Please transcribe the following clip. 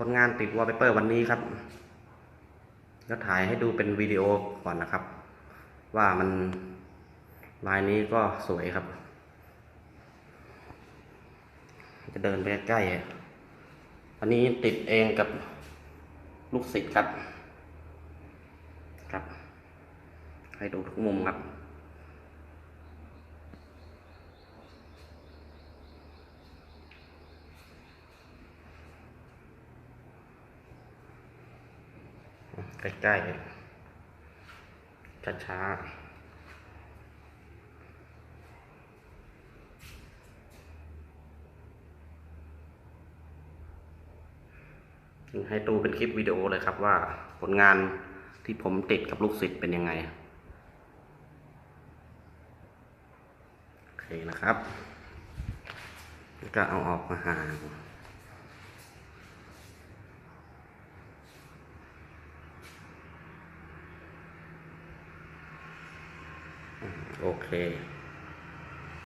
ผลงานติดวอลเปเปอร์วันนี้ครับก็ถ่ายให้ดูเป็นวิดีโอก่อนนะครับ ว่ามันลายนี้ก็สวยครับ จะเดินไปใกล้อันนี้ติดเองกับลูกศิษย์ครับ ครับ ให้ดูทุกมุมครับ ใกล้ๆช้าๆให้ดูเป็นคลิปวิดีโอเลยครับว่าผลงานที่ผมติดกับลูกศิษย์เป็นยังไง โอเคนะครับแล้วก็เอาออกมาห่าง โอเค